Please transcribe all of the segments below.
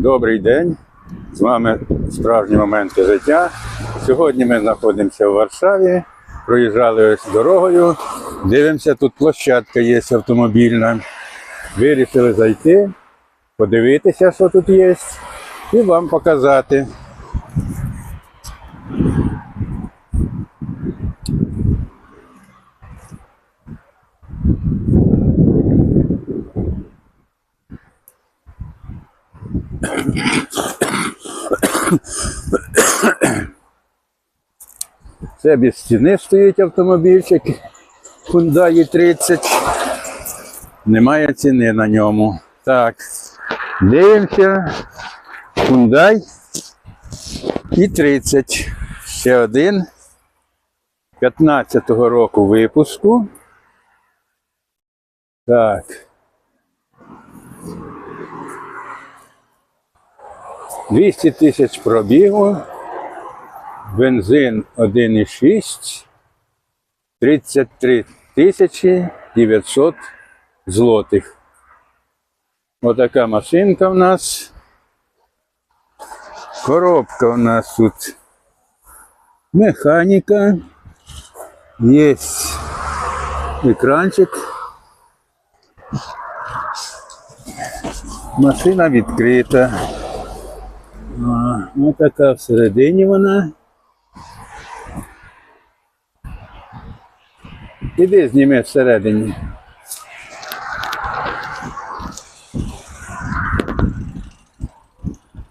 Добрий день. З вами справжні моменти життя. Сьогодні ми знаходимося в Варшаві. Проїжджали ось дорогою. Дивимося, тут площадка є автомобільна. Вирішили зайти, подивитися, що тут є, і вам показати. Це без стіни стоїть автомобільчик Hyundai 30. Немає ціни на ньому. Так, дивимося. Hyundai і 30. Ще один. 15-го року випуску. Так. Двісті тисяч пробігу. Бензин 1,6, 33 тисячі 900 злотих. Отака машинка в нас. Коробка у нас тут. Механіка. Є екранчик. Машина відкрита. Ось така всередині вона. Іди зніми всередині.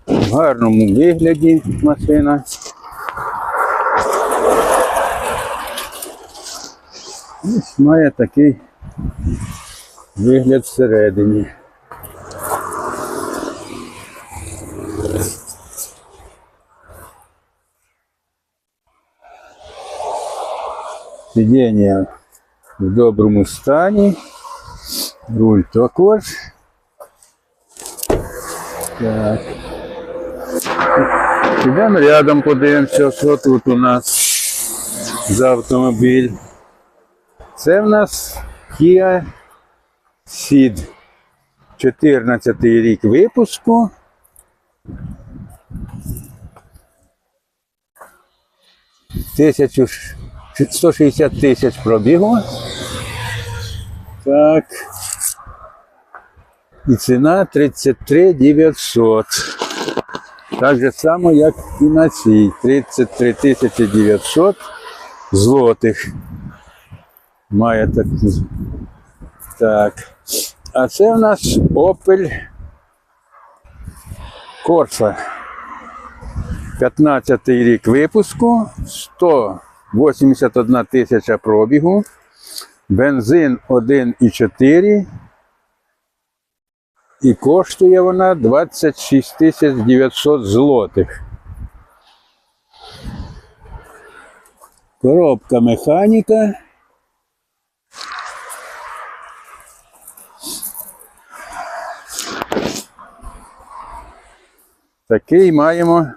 В гарному вигляді машина. Ось має такий вигляд всередині. Сидіння в доброму стані. Руль також. Так. Підемо рядом подивимося, що тут у нас за автомобіль. Це в нас Kia Ceed. 14 рік випуску. Тисячу 160 тисяч пробігу. Так. І ціна 33 900. Так же само, як і на цій. 33 900 злотих. Має так. Так. А це у нас Opel Corsa. 15 рік випуску, 181 тисяча пробігу, бензин 1,4 і коштує вона 26 тисяч 900 злотих. Коробка механіка. Такий маємо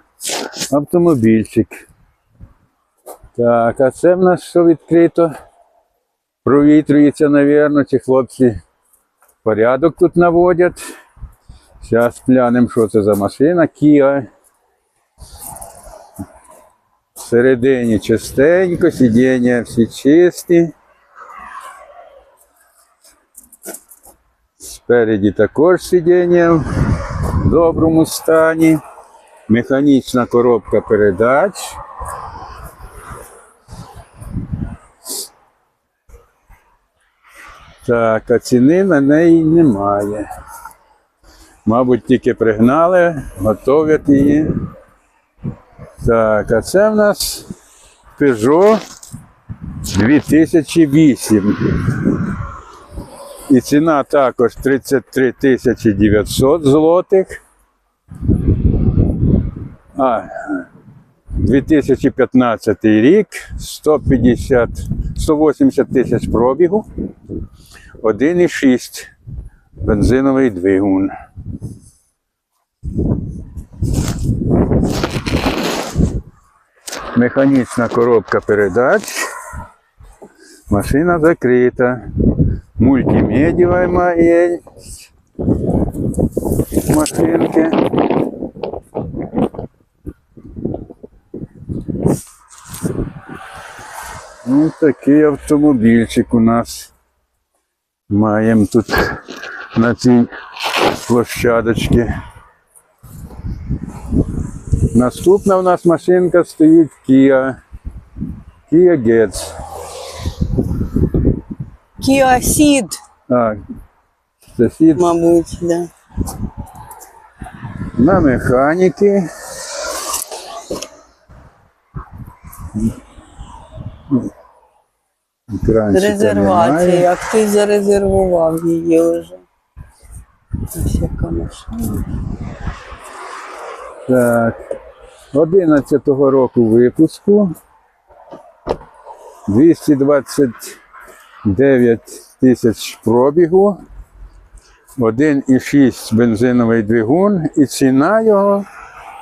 автомобільчик. Так, а це в нас що відкрито? Провітрюється, напевно, ці хлопці порядок тут наводять. Зараз глянемо, що це за машина. Kia. Всередині чистенько, сидіння всі чисті. Спереді також сидіння в доброму стані. Механічна коробка передач. Так, а ціни на неї немає. Мабуть, тільки пригнали, готовлять її. Так, а це в нас Peugeot 2008. І ціна також 33 тисячі 900 злотих. А, 2015 рік, 150, 180 тисяч пробігу, 1,6 бензиновий двигун. Механічна коробка передач. Машина закрита. Мультимедіа має машинки. Ну, такий автомобільчик у нас. Маємо тут на цій площадочці. Наступна у нас машинка стоїть Kia. Kia Getz. Кіасід, А, сусід мабуть, да. на механіки. Екранчика Резервація. немає. Як ти зарезервував її вже. Ось яка машина. Так. 11-го року випуску. 229 тисяч пробігу. 1,6 бензиновий двигун і ціна його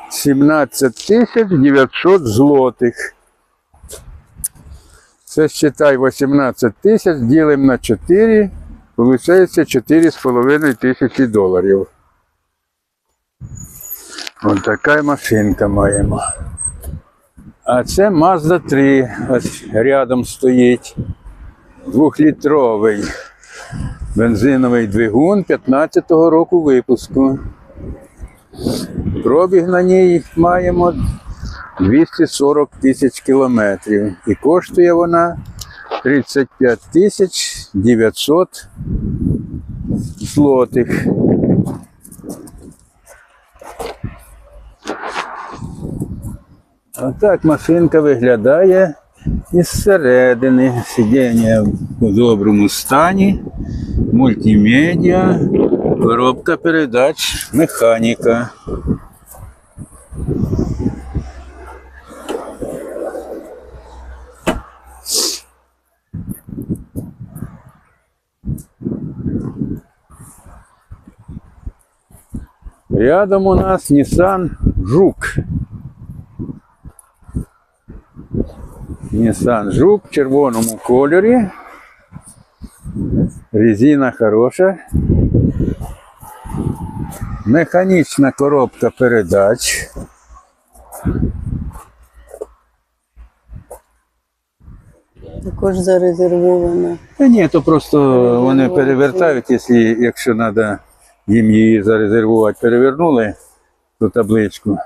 17 тисяч 900 злотих. Це считай 18 тисяч, ділимо на 4, виходить 4,5 тисячі доларів. Ось така машинка маємо. А це Mazda 3, ось рядом стоїть. Двохлітровий бензиновий двигун 15-го року випуску. Пробіг на ній маємо 240 тисяч кілометрів. І коштує вона 35 тисяч 900 злотих. Отак машинка виглядає із середини. Сидіння у доброму стані, мультимедіа, коробка передач, механіка. Рядом у нас Nissan Жук. Nissan Жук в червоному кольорі. Резина хороша. Механічна коробка передач. Також зарезервована. Та ні, то просто вони перевертають, якщо, якщо треба їм її зарезервувати. Перевернули ту табличку.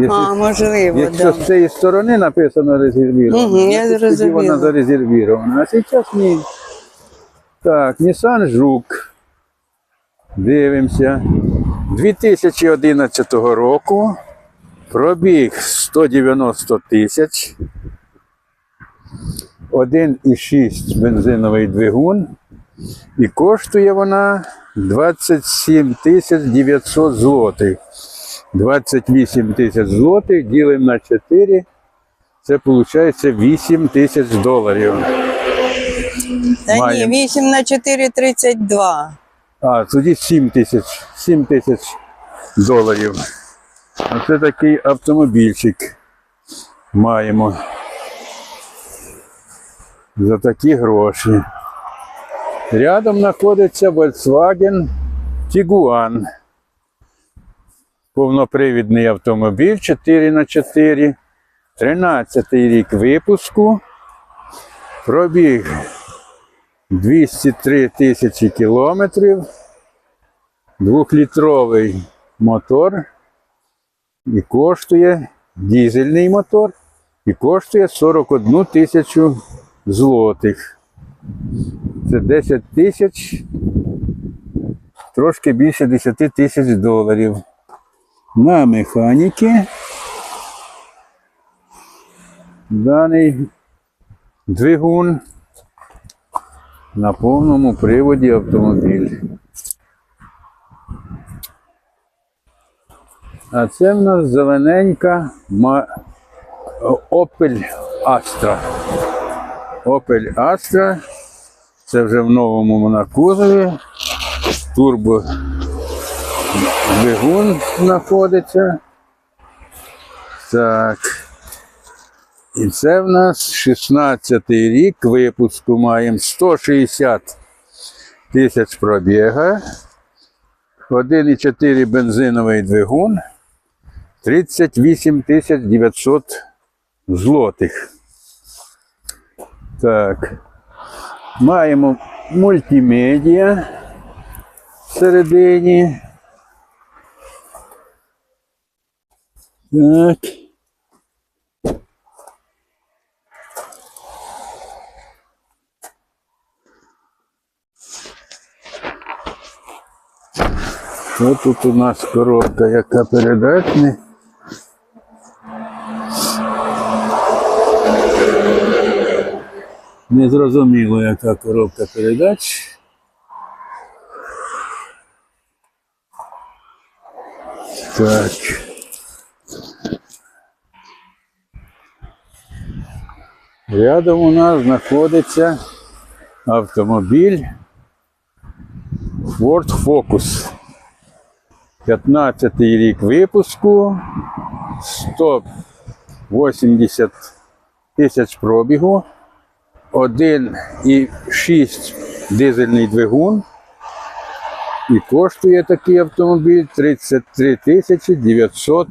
Якщо, А, можливо, якщо да. з цієї сторони написано резервіровано, Мгм, я тоді вона зарезервірована. А зараз ні. Так, Nissan Жук. Дивимося. 2011 року. Пробіг 190 тисяч. 1,6 бензиновий двигун. І коштує вона 27 тисяч 900 злотих. 28 тисяч злотих ділимо на 4. Це виходить 8 тисяч доларів. Та ні, 8 на 4 – 32. А, тоді 7 тисяч, 7 тисяч доларів. Оце такий автомобільчик маємо. За такі гроші. Рядом знаходиться Volkswagen Tiguan. Повнопривідний автомобіль 4 на 4 13 рік випуску. Пробіг 203 тисячі кілометрів. Двохлітровий мотор. І коштує дізельний мотор. І коштує 41 тисячу злотих. Це 10 тисяч, трошки більше 10 тисяч доларів. На механіки. Даний двигун на повному приводі автомобіль. А це в нас зелененька. Opel Astra. Opel Astra. Це вже в новому вона кузові. Турбо двигун знаходиться. Так. І це в нас 16 й рік випуску маємо 160 тисяч пробіга. 1,4 бензиновий двигун. 38 тисяч 900 злотих. Так. Маємо мультимедіа всередині. Так. Тут у нас коробка, яка передатна? Незрозуміло, яка коробка передач. Так. Рядом у нас знаходиться автомобіль Ford Focus. 15 рік випуску, 180 тисяч пробігу, 1,6 дизельний двигун. І коштує такий автомобіль 33 тисячі 900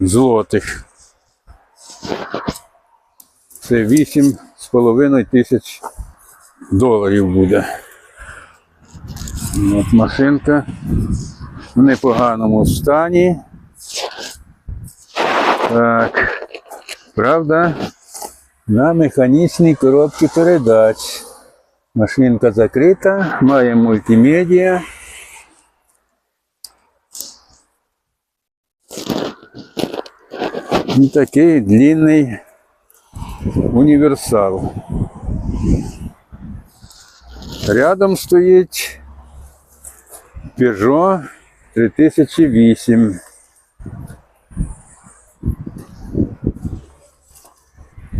злотих. Це 8,5 тисяч доларів буде. От машинка в непоганому стані. Так. Правда, на механічній коробці передач. Машинка закрита, має мультимедіа. І такий длинний універсал. Рядом стоїть Peugeot 3008.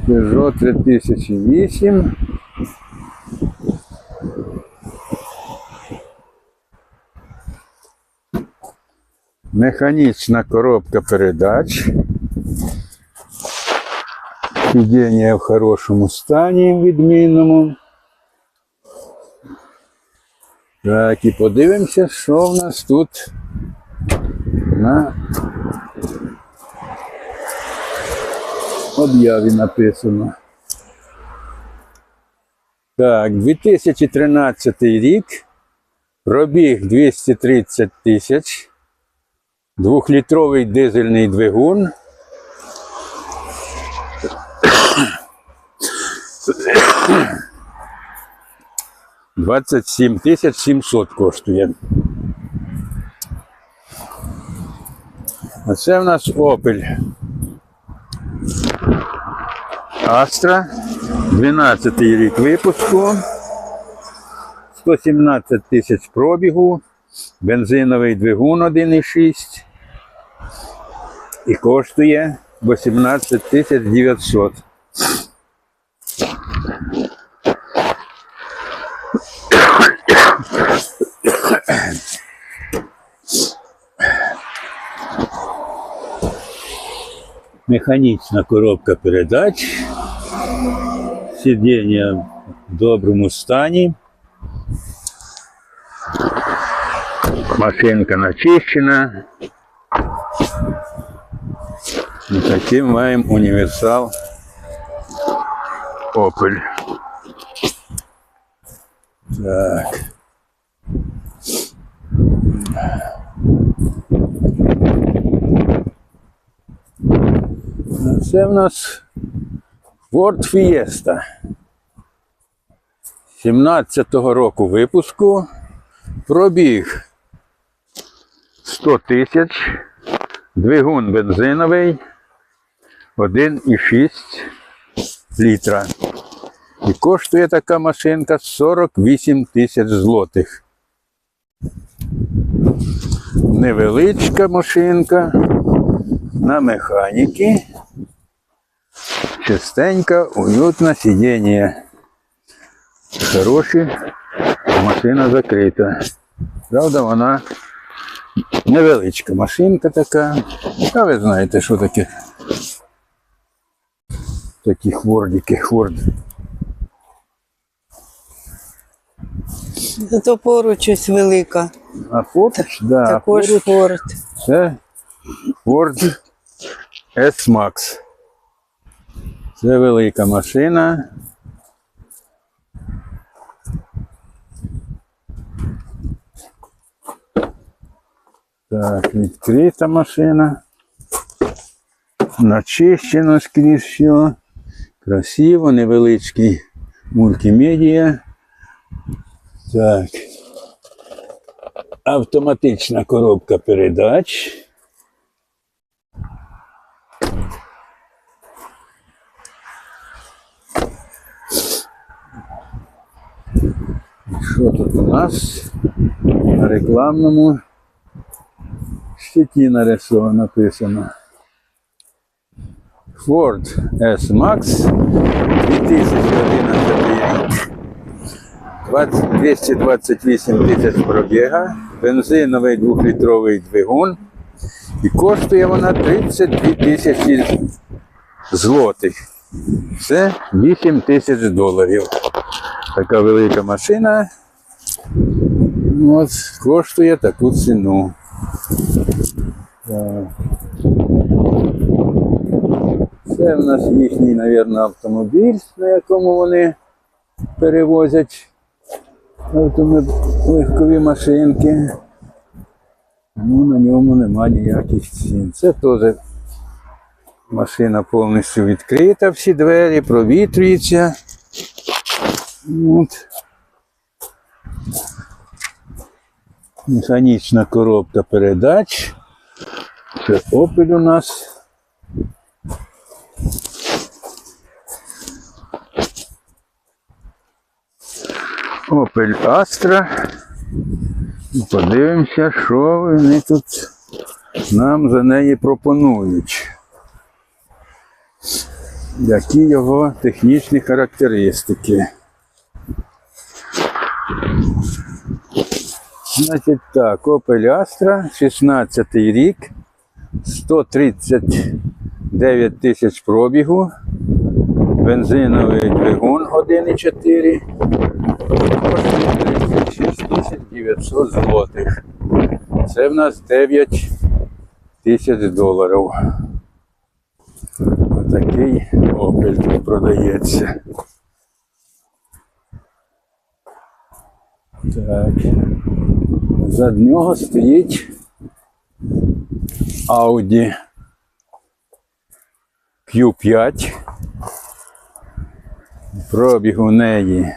Peugeot 3008. Механічна коробка передач. Сидіння в хорошому стані, відмінному. Так, і подивимося, що в нас тут на об'яві написано. Так, 2013 рік, пробіг 230 тисяч, двохлітровий дизельний двигун. Двадцять сім тисяч сімсот коштує. А це в нас Opel. Astra, 12 рік випуску, 117 тисяч пробігу, бензиновий двигун 1,6 і коштує 18 тисяч 900. Механічна коробка передач. Сидіння в доброму стані. Машинка начищена. І таким маємо універсал Opel. Так. А Це в нас Ford Fiesta. 17-го року випуску. Пробіг 100 тисяч. Двигун бензиновий 1,6 літра. І коштує така машинка 48 тисяч злотих. Невеличка машинка на механіки. Чистенька, уютна сидіння. Хороші, машина закрита. Правда, вона невеличка машинка така. А ви знаєте, що таке такі хвордики, хворд. Зато поруч ось велика. А поруч, да, Також поруч форт. це Ford S-Max. Це велика машина. Так, відкрита машина. Начищено скрізь все. Красиво, невеличкий мультимедіа. Так. Автоматична коробка передач. Що тут у нас? На рекламному щиті нарисовано написано. Ford S-Max 2011 рік. 228 тисяч пробіга, бензиновий двохлітровий двигун. І коштує вона 32 тисячі злотих. Це 8 тисяч доларів. Така велика машина. От, коштує таку ціну. Це в нас їхній, мабуть, автомобіль, на якому вони перевозять легкові машинки. Ну, на ньому нема ніяких цін. Це теж машина повністю відкрита, всі двері, провітрюється. От. Механічна коробка передач. Це Opel у нас. Opel Astra. І Подивимося, що вони тут нам за неї пропонують. Які його технічні характеристики. Значить так, Opel Astra, 16 рік, 139 тисяч пробігу, бензиновий двигун 1,4, коштує 36 тисяч 900 злотих. Це в нас 9 тисяч доларів. Отакий Opel тут продається. Так. За нього стоїть Audi Q5. Пробіг у неї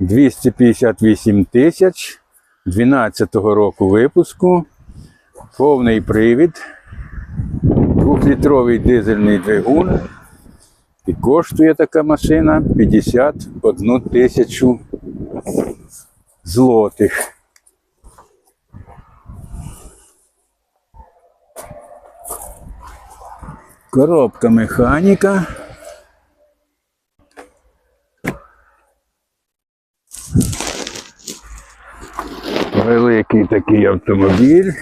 258 тисяч 12-го року випуску. Повний привід. Двохлітровий дизельний двигун. І коштує така машина 51 тисячу злотих. Коробка механіка. Великий такий автомобіль.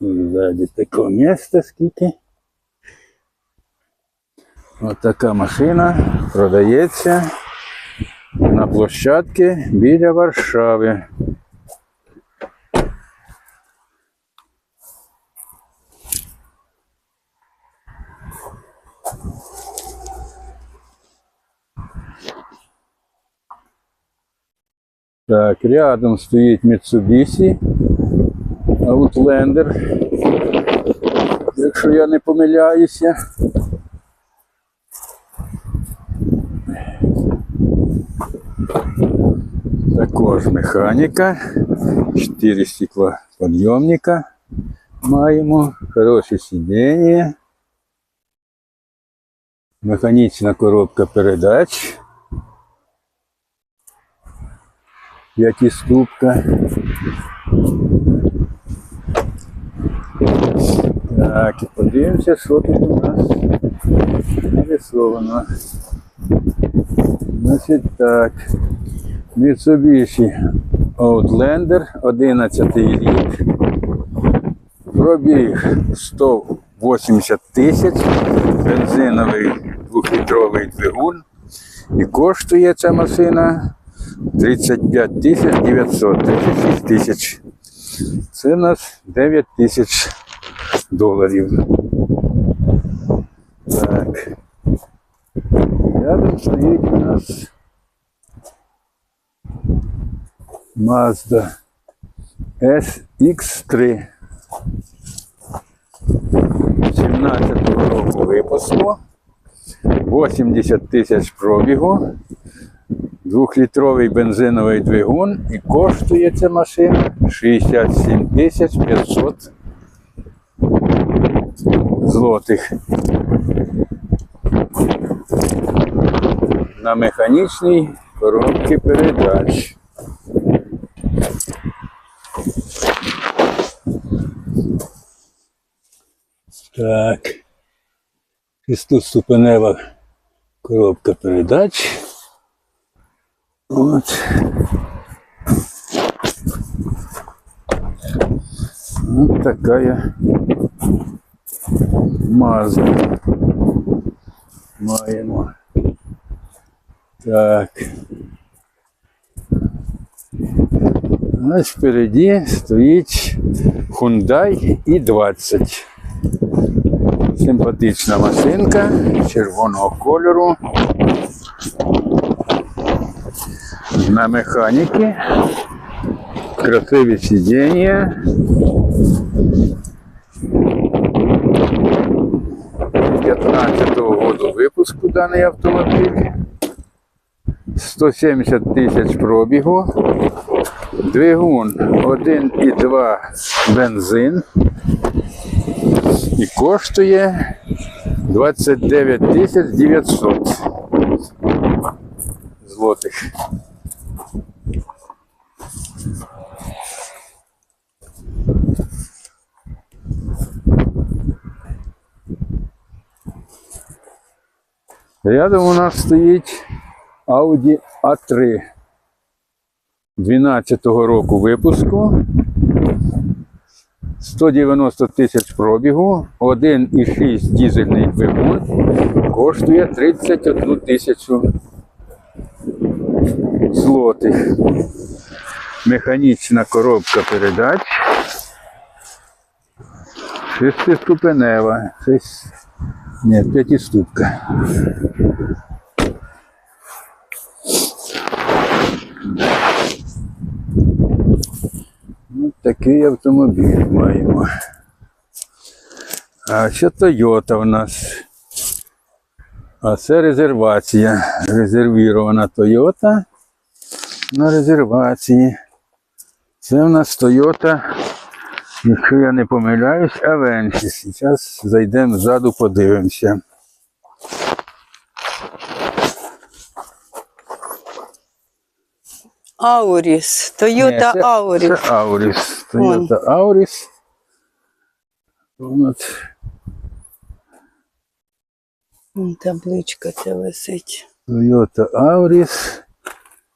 Ззаді такого місця скільки. Ось така машина продається на площадці біля Варшави. Так, рядом стоїть Mitsubishi Outlander, якщо я не помиляюся. Також механіка, 4 стекла підйомника маємо, хороше сидіння, механічна коробка передач, п'ятиступка. Так, і подивимося, що тут у нас нарисовано. Значить так. Mitsubishi Outlander 11 рік. Пробіг 180 тисяч, бензиновий двохлітровий двигун. І коштує ця машина 35 тисяч 900, 36 тисяч Це в нас 9 тисяч доларів. Так. Рядом стоїть у нас Mazda SX3. 17 року випуску. 80 тисяч пробігу. Двохлітровий бензиновий двигун і коштує ця машина 67 тисяч 500 злотих. На механічній коробці передач. Так. Шестиступенева коробка передач. От. Вот такая Мазда. Маємо. Так. А впереді стоїть Hyundai i20. Симпатична машинка червоного кольору. На механіки. Красиві сидіння. 15-го року випуску даний автомобіль. 170 тисяч пробігу. Двигун 1,2 бензин. І коштує 29 тисяч 900 злотих. Рядом у нас стоїть Audi A3 12-го року випуску. 190 тисяч пробігу, 1,6 дізельний двигун, коштує 31 тисячу злотих. Механічна коробка передач. Шестиступенева. Ні, п'ятиступка. Ось такий автомобіль маємо. А що Toyota в нас? А це резервація. Резервірована Toyota на резервації. Це в нас Toyota, якщо я не помиляюсь, Avensis. Зараз зайдемо ззаду, подивимося. Ауріс. Це- Ауріс. Це Ауріс. Toyota Ауріс. От. Табличка ця висить. Toyota Auris.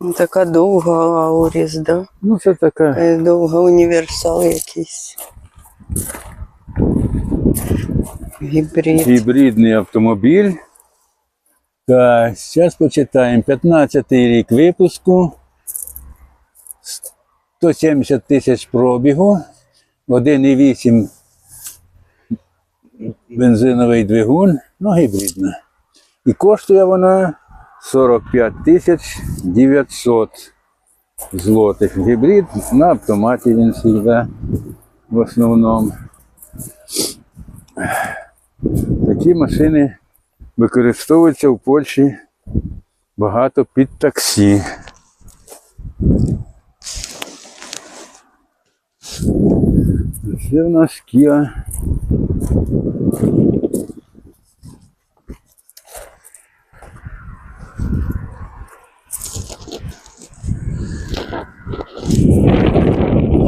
Вон Така довга Ауріс, да? Ну, це така. Е, Довга універсал якийсь. Гібрид. Гібридний автомобіль. Так, зараз почитаємо. 15-й рік випуску. 170 тисяч пробігу. 1,8 бензиновий двигун, ну гібридна. І коштує вона 45 тисяч 900 злотих. Гібрид на автоматі він завжди в основному. Такі машини використовуються в Польщі багато під таксі. Це в нас Kia.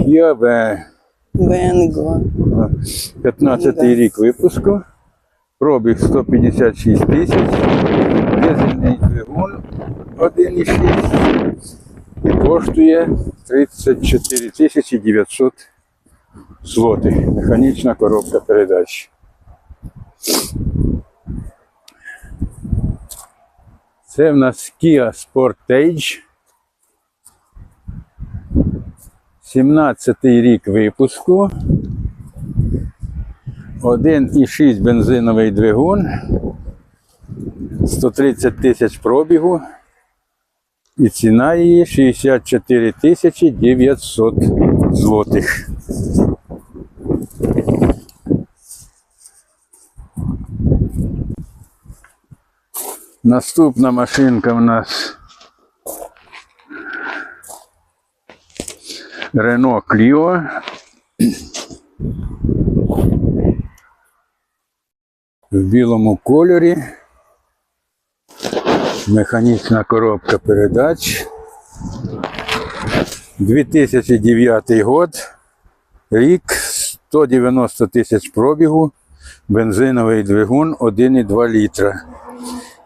Kia V. Венгла. 15 рік випуску. Пробіг 156 тисяч. Дизельний двигун 1,6. І коштує 34 тисячі 900 злотих. Механічна коробка передач. Це в нас Kia Sportage. 17-й рік випуску. 1,6 бензиновий двигун. 130 тисяч пробігу. І ціна її 64 тисячі 900 злотих. Наступна машинка у нас Renault Clio. В білому кольорі. Механічна коробка передач. 2009 год. Рік 190 тисяч пробігу. Бензиновий двигун 1,2 літра.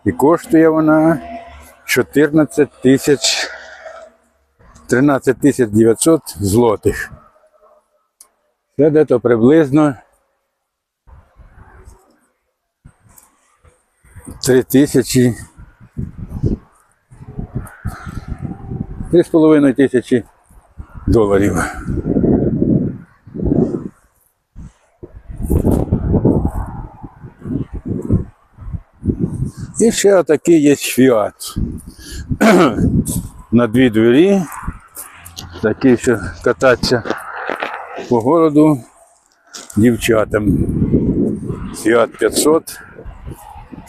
І коштує вона 14 тисяч 13 тисяч 900 злотих. Це дето приблизно 3 тисячі 3,5 тисячі доларів. І ще отакий є фіат. На дві двері. Такий, що кататься по городу дівчатам. Фіат 500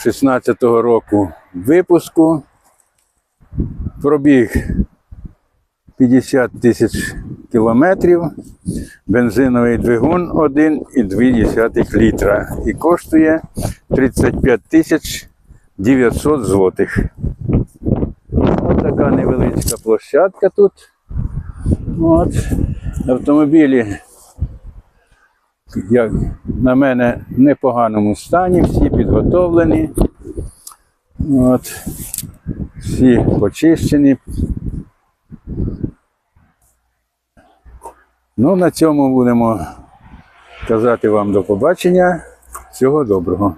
16-го року випуску. Пробіг 50 тисяч кілометрів. Бензиновий двигун 1,2 літра. І коштує 35 тисяч 900 злотих. Ось така невеличка площадка тут. От. Автомобілі, як на мене, в непоганому стані, всі підготовлені. От. Всі почищені. Ну, на цьому будемо казати вам до побачення. Всього доброго.